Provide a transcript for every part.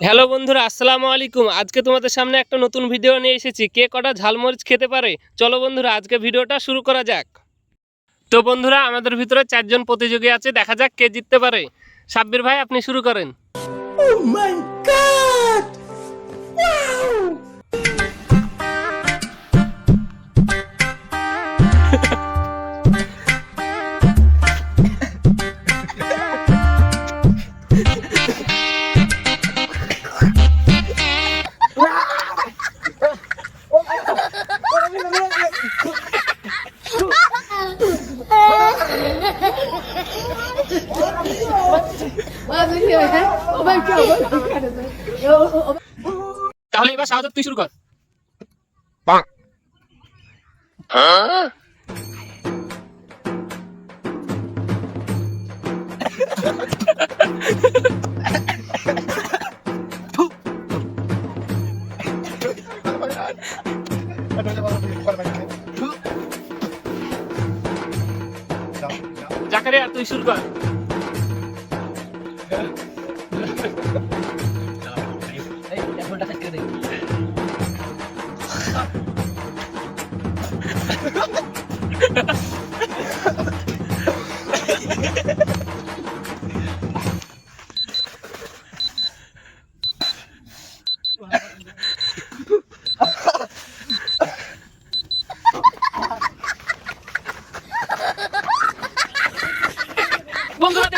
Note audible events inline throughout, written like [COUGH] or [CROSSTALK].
Hello বন্ধুরা, আসসালামু আলাইকুম। আজকে তোমাদের সামনে একটা নতুন ভিডিও নিয়ে এসেছি। কে কটা ঝালমরিচ খেতে পারে? চলো বন্ধুরা, আজকে ভিডিওটা শুরু করা যাক। তো বন্ধুরা, আমাদের ভিতরে চারজন প্রতিযোগী আছে, দেখা যাক কে জিততে পারে। সাব্বির ভাই, আপনি শুরু করেন। তাহলে এবার শাহাদত তুই শুরু কর। জাকারিয়া তুই শুরু কর। Bongkar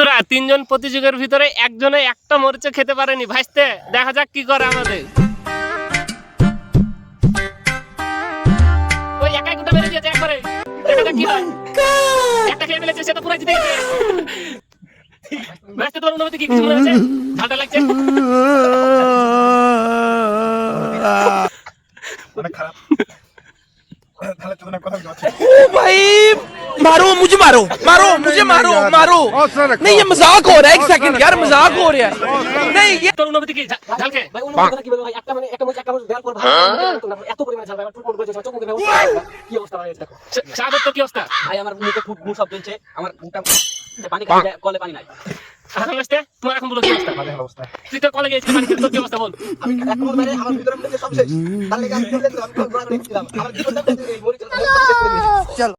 বন্ধুরা তিনজন প্রতিযোগীর ভিতরে একজনে একটা মরিচে খেতে পারেনি। ভাইস্তে দেখা যাক কি করে আমাদের। ওই একাই গুটা মেরে দিয়েছে একবারে। দেখা যাক কি হয়। একটা খেয়ে ফেলেছে সে পুরো জিতে গেছে। ভাইস্তে তোমার অনুভূতি কি? কিছু মনে হচ্ছে ঝালটা লাগছে? অনেক [LAUGHS] খারাপ। ओ भाई मारो मुझे मारो मारो मुझे मारो मारो नहीं ये मजाक हो रहा है एक सेकंड यार मजाक हो रहा है नहीं ये তোর অনুভূতি কি ঝা- ঝাল খেয়ে ভাই অনুভূতি কথা কি বলবো ভাই একটা মানে একটা মুখ একটা মুখ দেওয়ার পর ভাই এত পরিমাণে ঝাল ভাই আমার ফুট করেছে চোখ মুখে ব্যবস্থা কি অবস্থা ভাই দেখো শাহাদত তোর কি অবস্থা ভাই আমার মুখে ফুট মুখ সব চলছে আমার মুখটা পানি খাই যায়, কলে পানি নাই হাসান ভাইস্তে তোমার এখন বলো কি অবস্থা তুই তো কলেজে পানি খেতে, তোর কি অবস্থা বল। আমি এক মানে আমার ভিতরে মধ্যে সব শেষ। তার আমি চলে আমি গোড়া আমার জীবনটা এই